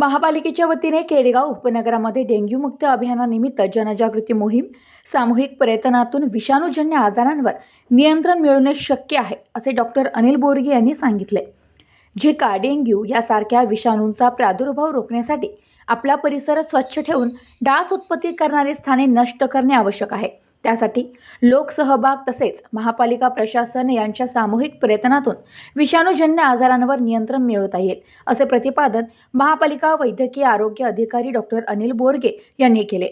महापालिकेच्या वतीने केडगाव उपनगरामध्ये डेंग्यूमुक्त अभियानानिमित्त जनजागृती मोहीम सामूहिक प्रयत्नातून विषाणूजन्य आजारांवर नियंत्रण मिळवणे शक्य आहे असे डॉक्टर अनिल बोरगे यांनी सांगितले. झिका डेंग्यू यासारख्या विषाणूंचा प्रादुर्भाव रोखण्यासाठी आपला परिसर स्वच्छ ठेवून डास उत्पत्ती करणारी स्थाने नष्ट करणे आवश्यक आहे. त्यासाठी लोकसहभाग तसेच महापालिका प्रशासन यांच्या सामूहिक प्रयत्नातून विषाणूजन्य आजारांवर नियंत्रण मिळवता येईल असे प्रतिपादन महापालिका वैद्यकीय आरोग्य अधिकारी डॉक्टर अनिल बोरगे यांनी केले.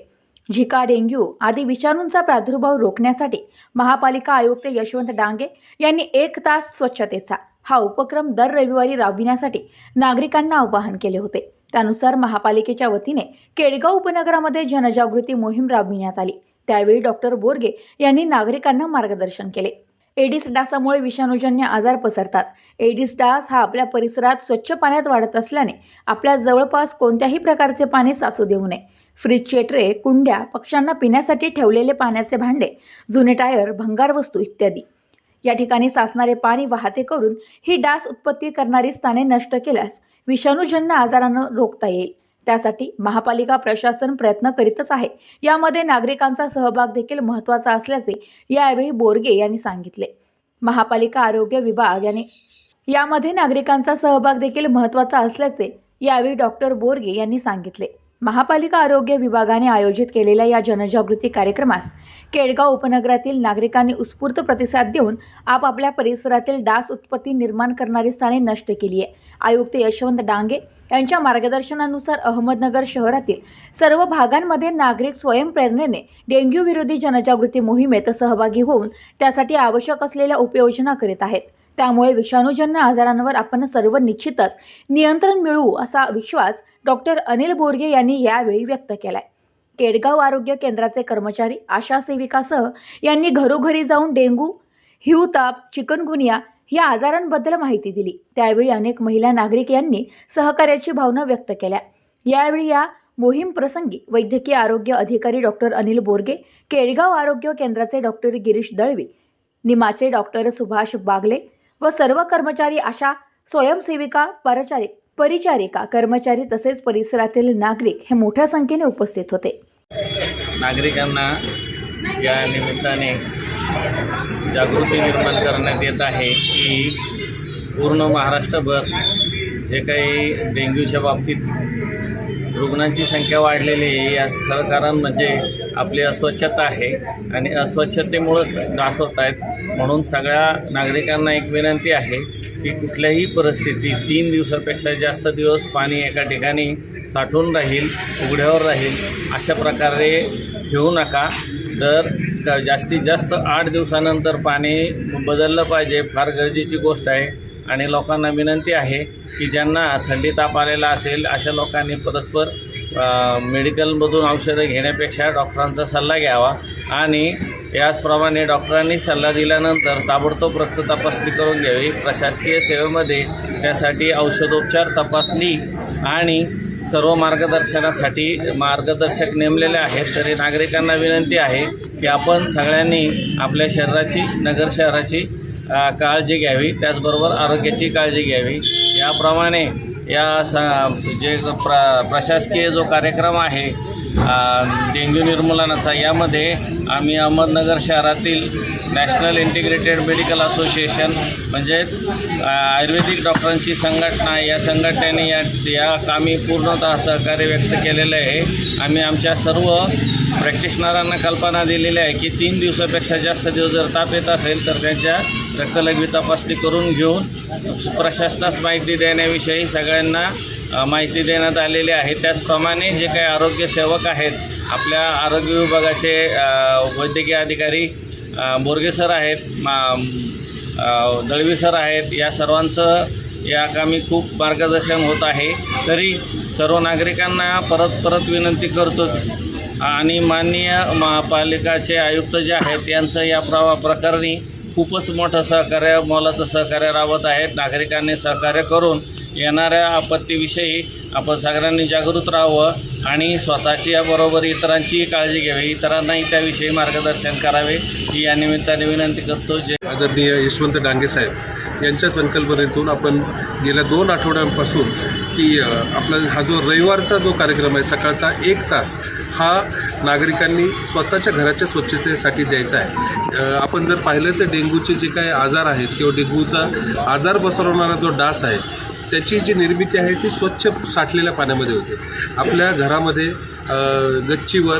झिका डेंग्यू आदी विषाणूंचा प्रादुर्भाव रोखण्यासाठी महापालिका आयुक्त यशवंत डांगे यांनी एक तास स्वच्छतेचा हा उपक्रम दर रविवारी राबविण्यासाठी नागरिकांना आवाहन केले होते. त्यानुसार महापालिकेच्या वतीने केडगाव उपनगरामध्ये जनजागृती मोहीम राबविण्यात आली. त्यावेळी डॉक्टर बोरगे यांनी नागरिकांना मार्गदर्शन केले. एडिस डासामुळे विषाणूजन्य आजार पसरतात. एडिस डास हा आपल्या परिसरात स्वच्छ पाण्यात वाढत असल्याने आपल्या जवळपास कोणत्याही प्रकारचे पाणी साचू देऊ नये. फ्रीजचे ट्रे कुंड्या पक्ष्यांना पिण्यासाठी ठेवलेले पाण्याचे भांडे जुने टायर भंगार वस्तू इत्यादी. या ठिकाणी साचणारे पाणी वाहते करून ही डास उत्पत्ती करणारी स्थाने नष्ट केल्यास विषाणूजन्य आजारांना रोखता येईल. त्यासाठी महापालिका प्रशासन प्रयत्न करीतच आहे. यामध्ये नागरिकांचा सहभाग देखील महत्त्वाचा असल्याचे यावेळी बोरगे यांनी सांगितले. महापालिका आरोग्य विभाग याने यामध्ये नागरिकांचा सहभाग देखील महत्त्वाचा असल्याचे यावेळी डॉक्टर बोरगे यांनी सांगितले. महापालिका आरोग्य विभागाने आयोजित केलेल्या या जनजागृती कार्यक्रमास केडगाव उपनगरातील नागरिकांनी उत्स्फूर्त प्रतिसाद देऊन आपापल्या परिसरातील डास उत्पत्ती निर्माण करणारी स्थाने नष्ट केली आहे. आयुक्त यशवंत डांगे यांच्या मार्गदर्शनानुसार अहमदनगर शहरातील सर्व भागांमध्ये नागरिक स्वयंप्रेरणेने डेंग्यू विरोधी जनजागृती मोहिमेत सहभागी होऊन त्यासाठी आवश्यक असलेल्या उपाययोजना करीत आहेत. त्यामुळे विषाणूजन्य आजारांवर आपण सर्व निश्चितच नियंत्रण मिळवू असा विश्वास डॉक्टर अनिल बोरगे यांनी यावेळी व्यक्त केलाय. केडगाव आरोग्य केंद्राचे कर्मचारी आशा सेविकासह यांनी घरोघरी जाऊन डेंग्यू हिवताप चिकनगुनिया या आजारांबद्दल माहिती दिली. त्यावेळी अनेक महिला नागरिक यांनी सहकार्याची भावना व्यक्त केल्या. यावेळी या मोहीम प्रसंगी वैद्यकीय आरोग्य अधिकारी डॉक्टर अनिल बोरगे केडगाव आरोग्य केंद्राचे डॉक्टर गिरीश दळवी निमाचे डॉक्टर सुभाष बागले व सर्व कर्मचारी आशा स्वयंसेविका परिचारिक परिचारिका कर्मचारी तसेच परिसरातील नागरिक हे मोठ्या संख्येने उपस्थित होते. नागरिकांना या निमित्ताने जागृती निर्माण करण्यात येत आहे की पूर्ण महाराष्ट्रभर जे काही डेंग्यूच्या बाबतीत रुग्णांची संख्या वाढलेली आहे यास खरं कारण म्हणजे आपली अस्वच्छता आहे आणि अस्वच्छतेमुळंच डास होत आहेत. म्हणून सगळ्या नागरिकांना एक विनंती आहे की कुठल्याही परिस्थितीत तीन दिवसापेक्षा जास्त दिवस पाणी एका ठिकाणी साठून राहील उघड्यावर राहील अशा प्रकारे ठेवू नका. तर जास्तीत जास्त आठ दिवसानंतर पाणी बदललं पाहिजे फार गरजेची गोष्ट आहे. आणि लोकांना विनंती आहे की ज्यांना थंडी ताप आलेला असेल अशा लोकांनी परस्पर मेडिकलमधून औषधं घेण्यापेक्षा डॉक्टरांचा सल्ला घ्यावा. आणि याचप्रमाणे डॉक्टरांनी सल्ला दिल्यानंतर ताबडतोब रक्त तपासणी करून घ्यावी. प्रशासकीय सेवेमध्ये त्यासाठी औषधोपचार तपासणी आणि सर्व मार्गदर्शनासाठी मार्गदर्शक नेमलेले आहेत. तरी नागरिकांना विनंती आहे की आपण सगळ्यांनी आपल्या शहराची नगर शहराची काळजी घ्यावी. त्याचबरोबर आरोग्याची काळजी घ्यावी. याप्रमाणे या स जे प्र प्रशासकीय जो कार्यक्रम आहे डेंग्यू निर्मूलनाचा यामध्ये आम्ही अहमदनगर शहरातील नॅशनल इंटिग्रेटेड मेडिकल असोसिएशन म्हणजेच आयुर्वेदिक डॉक्टरांची संघटना या संघटनेने या या कामी पूर्णतः सहकार्य व्यक्त केलेलं आहे. आम्ही आमच्या सर्व प्रॅक्टिशनरांना कल्पना दिलेली आहे की तीन दिवसापेक्षा जास्त दिवस जर ताप येत असेल तर त्यांच्या रक्तलघवी तपासणी करून घेऊन प्रशासनास माहिती देण्याविषयी सगळ्यांना माहिती देण्यात आलेली आहे. त्याचप्रमाणे जे काही आरोग्य सेवक आहेत आपल्या आरोग्य विभागाचे वैद्यकीय अधिकारी बोरगे सर आहेत मा दळवी सर आहेत या सर्वांचं या कामी खूप मार्गदर्शन होत आहे. तरी सर्व नागरिकांना परत परत विनंती करतो. आणि माननीय महापालिकाचे आयुक्त जे आहेत यांचं या प्रवा प्रकरणी खूपच मोठं सहकार्य मोलाचं सहकार्य राबत आहेत. नागरिकांनी सहकार्य करून येणाऱ्या आपत्तीविषयी आपण सगळ्यांनी जागृत राहावं आणि स्वतःची याबरोबर इतरांचीही काळजी घ्यावी. इतरांनाही त्याविषयी मार्गदर्शन करावे. ही या निमित्ताने विनंती करतो. जे आदरणीय यशवंत डांगे साहेब यांच्या संकल्पनेतून आपण गेल्या दोन आठवड्यांपासून की आपला हा जो रविवारचा जो कार्यक्रम आहे सकाळचा एक तास हा नागरिकांनी स्वतःच्या घराच्या स्वच्छतेसाठी द्यायचा आहे. आपण जर पाहिलं तर डेंग्यूचे जे काही आजार आहेत किंवा डेंग्यूचा आजार पसरवणारा जो डास आहे त्याची जी निर्मिती आहे ती स्वच्छ साठलेल्या पाण्यामध्ये होते. आपल्या घरामध्ये गच्चीवर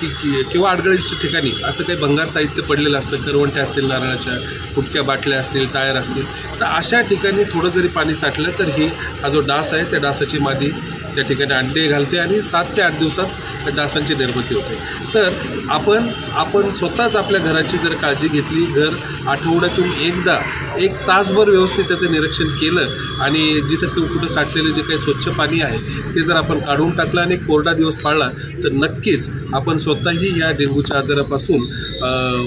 कि कि किंवा अडगळीच्या ठिकाणी असं काही भंगार साहित्य पडलेलं असतं करवंट्या असतील नारळाच्या फुटक्या बाटल्या असतील टायर असतील तर अशा ठिकाणी थोडं जरी पाणी साठलं तर ही हा जो डास आहे त्या डासाची मादी त्या ठिकाणी अंडे घालते आणि सात ते आठ दिवसात डासांची निर्मिती होते. तर आपण आपण स्वतःच आपल्या घराची जर काळजी घेतली घर आठवड्यातून एकदा एक तासभर व्यवस्थित त्याचं निरीक्षण केलं आणि जिथं कुठं साठलेलं जे काही स्वच्छ पाणी आहे ते जर आपण काढून टाकलं आणि कोरडा दिवस पाळला तर नक्कीच आपण स्वतःही या डेंग्यूच्या आजारापासून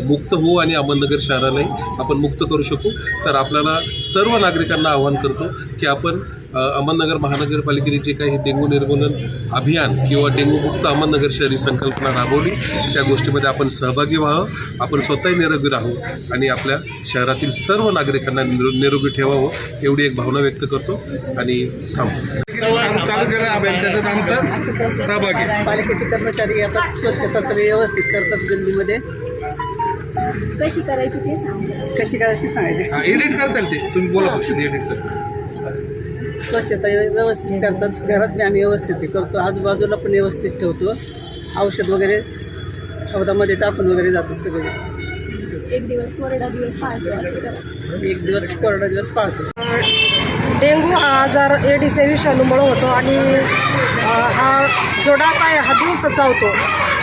मुक्त होऊ आणि अहमदनगर शहरालाही आपण मुक्त करू शकू. तर आपल्याला सर्व नागरिकांना आवाहन करतो की आपण अहमदनगर महानगरपालिकेने जे काही डेंग्यू निर्मूलन अभियान किंवा डेंग्यूमुक्त अहमदनगर शहरी संकल्पना राबवली त्या गोष्टीमध्ये आपण सहभागी व्हावं आपण स्वतःही निरोगी राहू आणि आपल्या शहरातील सर्व नागरिकांना निरो निरोगी ठेवावं एवढी एक भावना व्यक्त करतो आणि थांबतो. चालू केलं अभियान त्याच्यात आमचा सहभाग. पालिकेचे कर्मचारी येतात स्वच्छता सगळी व्यवस्थित करतात गल्लीमध्ये कशी करायची ते सांग. कशी करायची सांगायची. एडिट करता येईल ते. तुम्ही बोला फक्त एडिट करता स्वच्छता व्यवस्थित करतात. घरात आम्ही व्यवस्थित करतो. आजूबाजूला पण व्यवस्थित ठेवतो. औषध वगैरे औषधामध्ये टाकून वगैरे जातात सगळे. एक दिवस कोरडा दिवस पाळतो एक दिवस कोरडा दिवस पाळतो. डेंग्यू हा आजार एडिस या विषाणूमुळे होतो आणि हा जो डास आहे हा दिवस चावतो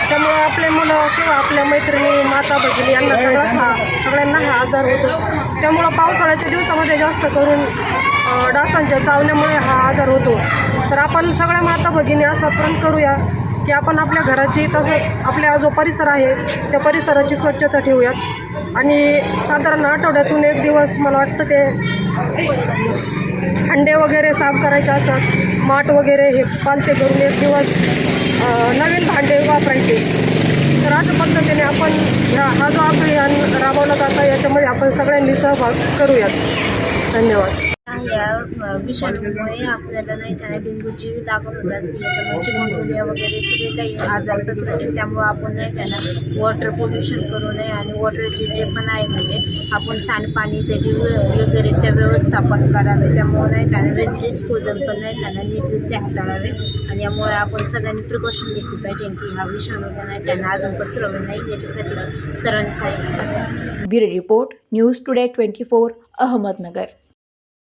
त्यामुळं आपले मुलं किंवा आपल्या मैत्रिणी माता भगिनी यांना हा सगळ्यांना हा आजार होतो. त्यामुळं पावसाळ्याच्या दिवसामध्ये जास्त करून डासांच्या चावण्यामुळे हा आजार होतो. तर आपण सगळ्या माता भगिनी असं प्रण करूया की आपण आपल्या घराची तसंच आपल्या जो परिसर आहे त्या परिसराची स्वच्छता ठेवूयात. आणि साधारण आठवड्यातून एक दिवस मला वाटतं ते अंडे वगैरे साफ करायचे असतात माठ वगैरे हे पालते करून एक दिवस नवीन भांडे वापरायचे. तर अशा पद्धतीने आपण ह्या हा जो अभियान राबवला जात आहे याच्यामध्ये आपण सगळ्यांनी सहभाग करूयात. धन्यवाद. विषाणूमुळे आपल्याला नाही का डेंग्यूची लागण होत असते त्याच्यामुळे चिकनगुनिया वगैरे सगळे काही आजार पसरते त्यामुळं आपण नाही का ना वॉटर पोल्युशन करू नये आणि वॉटरचे जे पण आहे म्हणजे आपण सांडपाणी त्याची योग्यरित्या व्यवस्थापन करावे त्यामुळे नाही का वेस्ट डिस्पोजल पण नाही त्यांना ना नीटरित्या हाताळावे आणि यामुळे आपण सगळ्यांनी प्रिकॉशन घेतली पाहिजे की हा विषाणू नाही त्यांना अजून पसरवलं नाही याच्यासाठी सर्वांनी सांगितलं bureau report news today twenty four Ahmednagar.